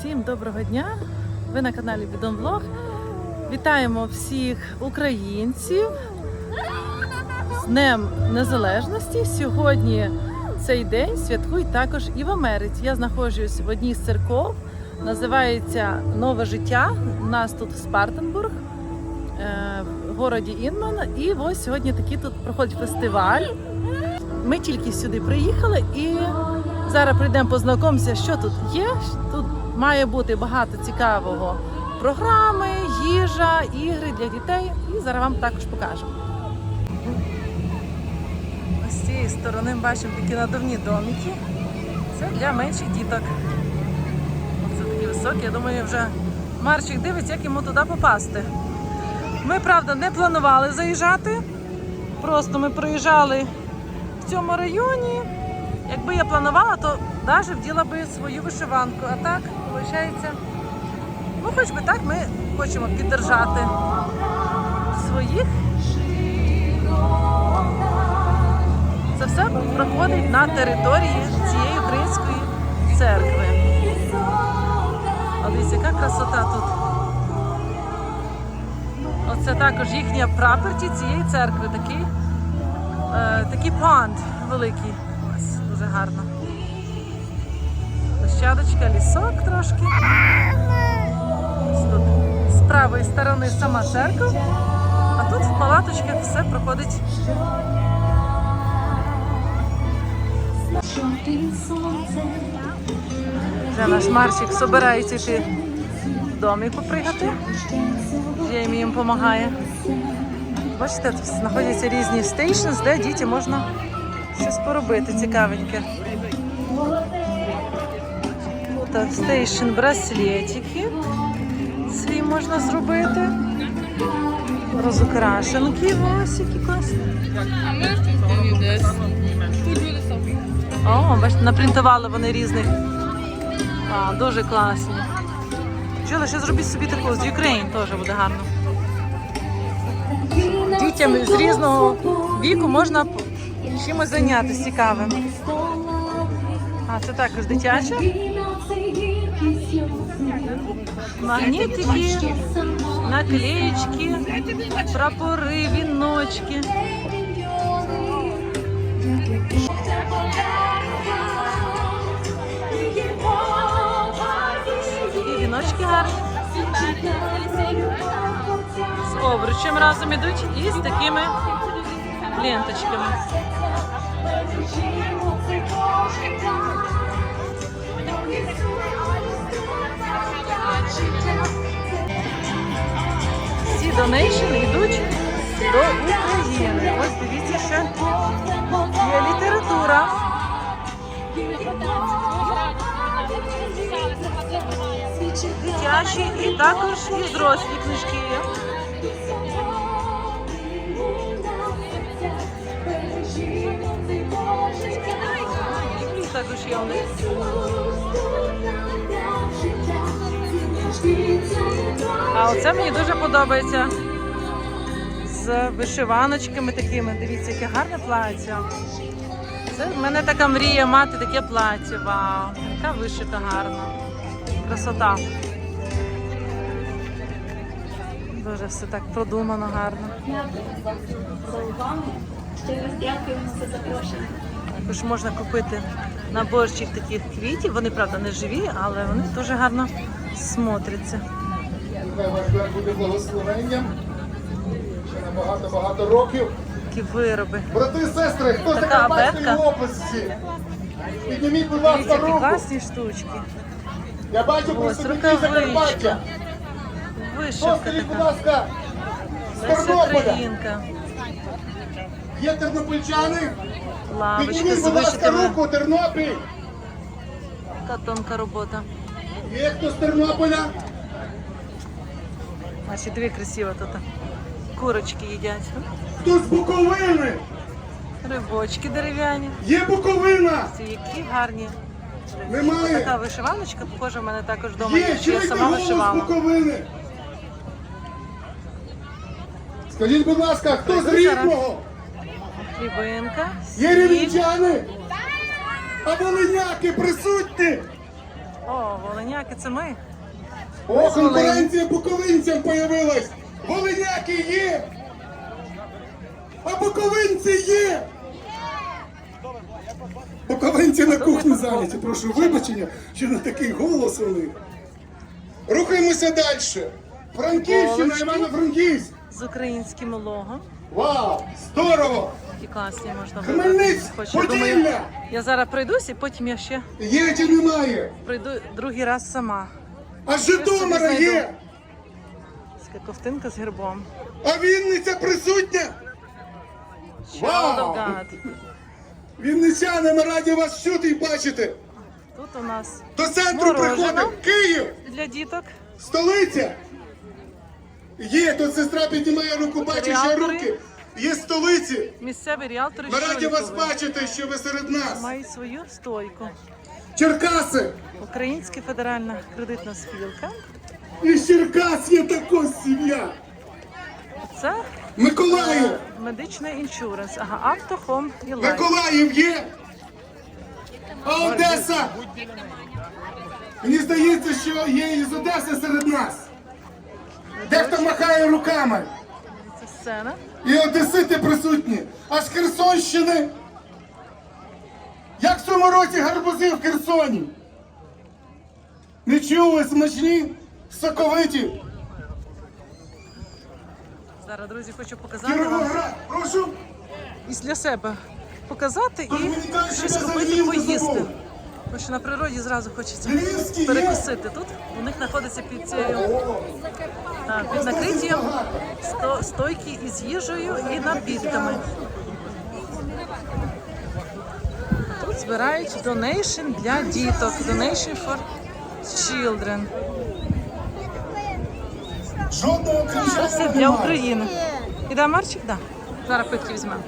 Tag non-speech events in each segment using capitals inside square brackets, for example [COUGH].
Всім доброго дня! Ви на каналі Бідон Влог. Вітаємо всіх українців з Днем Незалежності. Сьогодні цей день святкують також і в Америці. Я знаходжусь в одній з церков. Називається Нове життя. У нас тут Спартенбург, е, в городі Інман. І ось сьогодні такий тут проходить фестиваль. Ми тільки сюди приїхали і зараз прийдемо познайомимося, що тут є. Тут має бути багато цікавого програми, їжа, ігри для дітей. І зараз вам також покажемо. З цієї сторони ми бачимо такі надувні домики. Це для менших діток. Це такі високі. Я думаю, вже Марчик дивиться, як йому туди попасти. Ми, правда, не планували заїжджати. Просто ми проїжджали в цьому районі. Якби я планувала, то навіть вділа би свою вишиванку. А так, виходить, ну хоч би так ми хочемо піддержати своїх. Це все проходить на території цієї української церкви. А яка красота тут. Оце також їхня прапорті цієї церкви. Такий, е, такий панд великий. Дуже гарно. Площадочка, лісок трошки. Тут з правої сторони сама церква, а тут в палаточках все проходить. Вже наш Марчик збирається йти в домі попригати. Джеймі їм допомагає. Бачите, тут знаходяться різні стейшнс, де дітям можна щось поробити цікавеньке. Тут стейшн браслетики свій можна зробити. Розукрашенки ось які класні. О, бачите, напринтували вони різних. А, дуже класні. Чула, ще зробіть собі таку з Ukraine теж буде гарно. Дітям з різного віку можна чимось зайнятися цікавим. А це також дитяче. Магнітики, наклеєчки, прапори, віночки. І віночки гарні. З обручем разом ідуть і з такими ленточками. Ці донейшни йдуть до України. Ось дивіться, що є література. Дитячі і також і дорослі книжки є. Є у. А оце мені дуже подобається. З вишиваночками такими. Дивіться, яке гарне плаття. Це в мене така мрія мати таке плаття. Вау, яка вишита гарна. Красота. Дуже все так продумано гарно. Ще раз дякуємо за запрошення. Також можна купити наборчик таких квітів. Вони, правда, не живі, але вони дуже гарно смотряться. Хай ваш день буде благословенням. Ще на багато-багато років. Такі вироби. Брати і сестри, хто з Така Закарпатської області? Підніміть, будь Дивіться, ласка, які руку. класні штучки. Я бачу представників рукавичка. Закарпаття. Хто Вишивка скажіть, будь така. ласка, з Леся Тернополя? Українка. Є тернопільчани? Лавочка з вишитими. руку, Тернопіль. Така тонка робота. Є хто з Тернополя? Бачите, дві красиво тут. Курочки їдять. Хто з Буковини? Рибочки дерев'яні. Є Буковина? Ці які гарні. Немає. Така вишиваночка, похожа в мене також вдома. Є, є, що я чуєте сама голос вишивала. Буковини? Скажіть, будь ласка, хто з Зараз. Рівного? Хлібинка. Є рівненчани? А волиняки присутні? О, волиня Волиняки, це ми. О, конкуренція буковинцям появилась! Волиняки є! А буковинці є! Буковинці на кухні зайняті. Прошу вибачення, що на такий голос них. Рухаємося далі. Франківщина. Івано-Франківськ. З українським логом. Вау! Здорово! Які класні можна Хмельницьк, Хоч я думаю, я зараз пройдусь і потім я ще Є чи немає? пройду другий раз сама. А Житомира є! Така ковтинка з гербом. А Вінниця присутня? Вау! Вінничани, ми раді вас чути і бачити. Тут у нас До центру приходить Київ, для діток. столиця. Є, тут сестра піднімає руку, Ріалтори. руки. Є столиці. Місцеві ріалтори Ми раді вас бачити, що ви серед нас. мають свою стойку. Черкаси. Українська федеральна кредитна спілка. І з Черкас є також сім'я. Це Миколаїв. медичний іншуренс. Ага, авто, хом і лайф. Миколаїв є. А Одеса. Мені здається, що є із Одеси серед нас. Дехто махає руками. Це сцена. І одесити присутні. А з Херсонщини. Як в цьому році гарбузи в Херсоні? Не чули смачні, соковиті. Зараз, друзі, хочу показати вам прошу. і для себе показати Тож і щось купити поїсти. Тому що на природі зразу хочеться перекусити. Тут у них знаходиться під цією а, під накриттям сто, стойки із їжею і напітками. Тут збирають донейшн для діток. Donation for children. Все для. України. Іде Марчик? Да. Зараз питки візьмемо.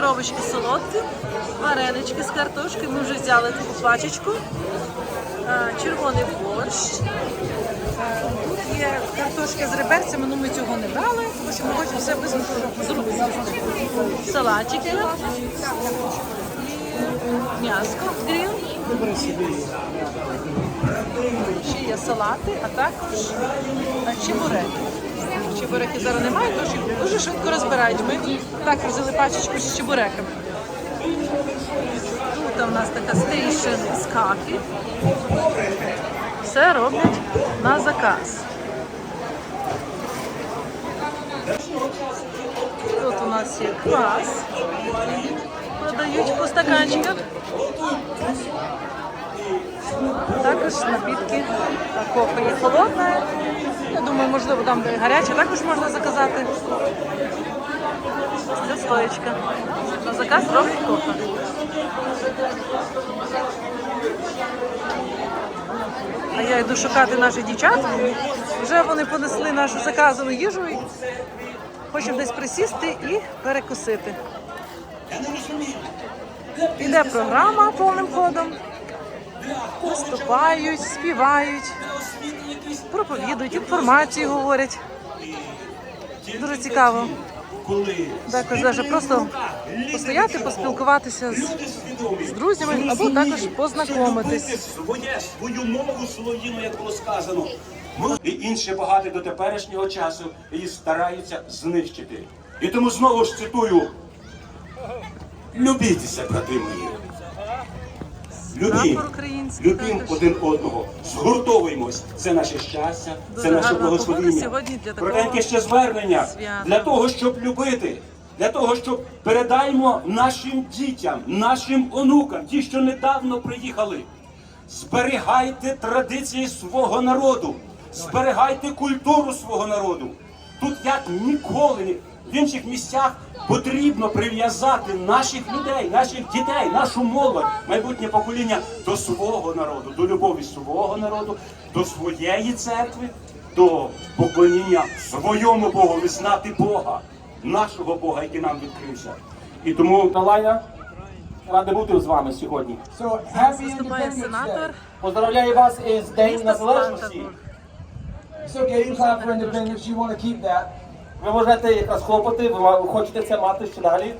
Коробочки солодкі, варенички з картошки. Ми вже взяли таку пачечку. Червоний борщ. Тут є картошка з реберцями, ну ми цього не брали, тому що ми хочемо все без з рук з'їсти. Салатики. М'яско грил. Ще є салати, а також чебуреки. Чебуреки зараз немає, тому що дуже швидко розбирають. Ми так взяли пачечку з чебуреками. Тут у нас така стейшн з каки. Все роблять на заказ. Тут у нас є квас. Продають по стаканчиках. Також напітки кофе є холодне. Думаю, можливо, там гаряче також можна заказати. Це стоечка. На заказ роблять кофе. А я йду шукати наших дівчат. Вже вони понесли нашу заказану їжу. і Хочемо десь присісти і перекусити. Іде програма повним ходом. Виступають, співають, проповідують, інформацію говорять. Дуже цікаво. Також навіть просто постояти, поспілкуватися з, з друзями або також познайомитись. І інші багато до теперішнього часу її стараються знищити. І тому знову ж цитую: любітеся, брати мої. Любім, любім один одного, згуртовуємось. Це наше щастя, це наше благословіння. Коротеньке ще звернення для того, щоб любити, для того, щоб передаємо нашим дітям, нашим онукам, ті, що недавно приїхали. Зберігайте традиції свого народу, зберігайте культуру свого народу. Тут як ніколи в інших місцях потрібно прив'язати наших людей, наших дітей, нашу молодь, майбутнє покоління до свого народу, до любові свого народу, до своєї церкви, до поклоніння своєму Богу, визнати Бога, нашого Бога, який нам відкрився. І тому Талая радий бути з вами сьогодні. So happy сенатор Поздравляю вас із День Незалежності. Okay, you clap for independence. You want to keep that. Ви можете якраз хлопати, ви ма- ви хочете це мати ще далі.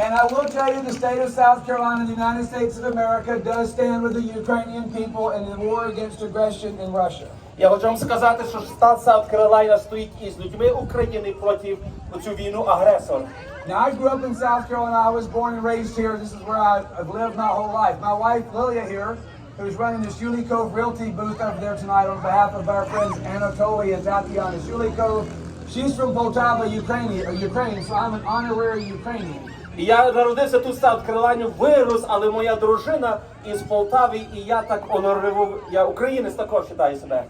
And I will tell you, the state of South Carolina, the United States of America, does stand with the Ukrainian people in the war against aggression in Russia. Я хочу вам сказати, що штат Саут Каролайна стоїть із людьми України проти цю війну агресора. Now, I grew up in South Carolina. I was born and raised here. This is where I- I've lived my whole life. My wife, Lilia, here, who's running the Shuli Cove Realty booth over there tonight on behalf of our friends Anatoly and Tatiana Shuli Cove. She's from Poltava, Ukraine, or Ukraine, so I'm an honorary Ukrainian. І я народився тут в Саут Каролайні, вирос, але моя дружина із Полтави, і я так онориву, я українець також вважаю себе.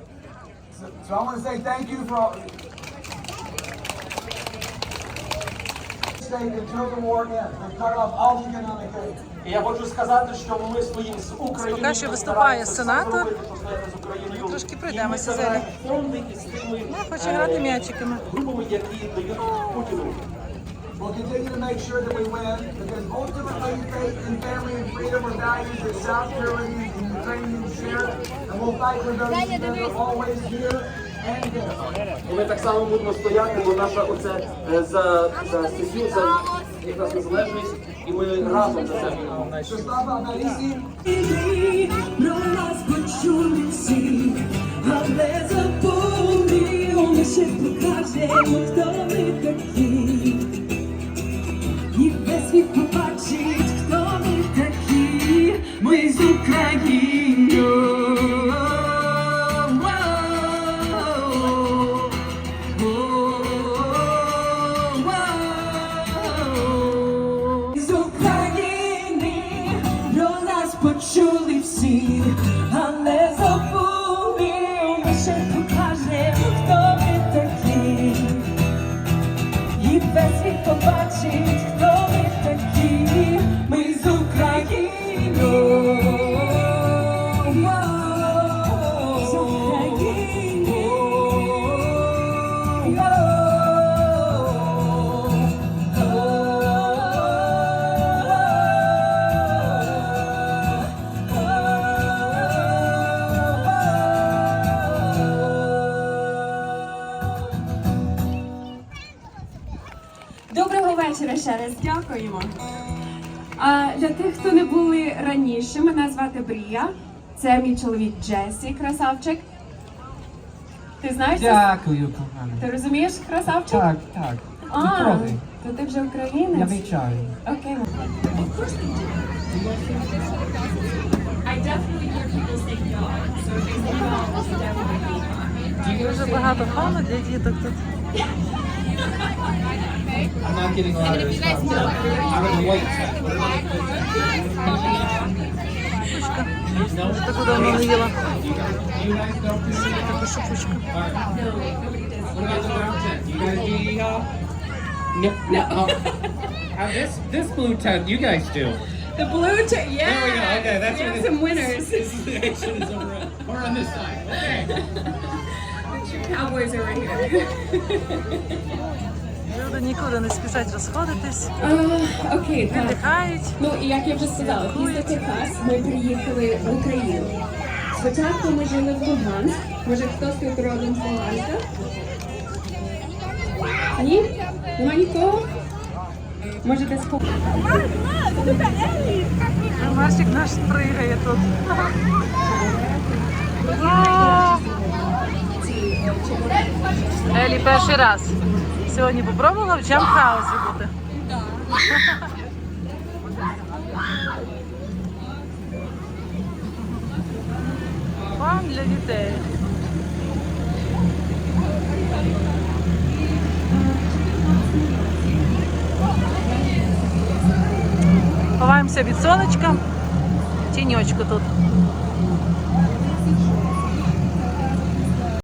So, so I want to say thank you for all. State until the war ends. We've cut off all economic aid. І я хочу сказати, що ми стоїмо з Україною. Поки що виступає сенатор. Ми трошки І пройдемося, ми Зелі. тими, Ну, хоче е, грати м'ячиками. групами, які дають Путіну. We'll continue to make sure that we win because ultimately faith and family and freedom are values that South Carolinians and Ukrainians share. And we'll fight for those that are always here and there. І ми так само будемо стояти, бо наша оце е, за, за статтю, за якраз незалежність, і ми разом за це віримо. Про нас почули всі, але запомнимо, ми ще покажемо, хто ми такі. І весь світ побачить, хто ми такі. Ми з України. Дякуємо. А для тих, хто не були раніше, мене звати Брія. Це мій чоловік Джесі, красавчик. Ти знаєш? Дякую, кохана. Ти розумієш красавчик? Так, так. А, то ти вже українець? Я вивчаю. Окей. Дуже багато фану для діток тут. I'm not getting a lot of this stuff. I'm gonna wait. Таку давно не їла. You guys don't do it? Таку шупучку. What about the mountain? You guys do yeehaw? No. No. Oh. Uh, this this blue tent, you guys do. The blue t- yeah. There we go. Okay, that's we what have it- some winners. This is the action is over. We're on this side. Okay. [LAUGHS] Cowboys are right here. Люди нікуди не спішать розходитись, А, Окей, так. віддихають. Ну і як я вже сказала, після Техас ми приїхали в Україну. Спочатку ми жили в Луганськ. Може хтось тут родом з Луганська? Ні? Нема нікого? Може десь по... Марсик наш пригає тут. Елі перший раз. Сьогодні попробувала в джамп-хаусі бути. Фан для дітей. Ховаємося від сонечка. Тіньочку тут.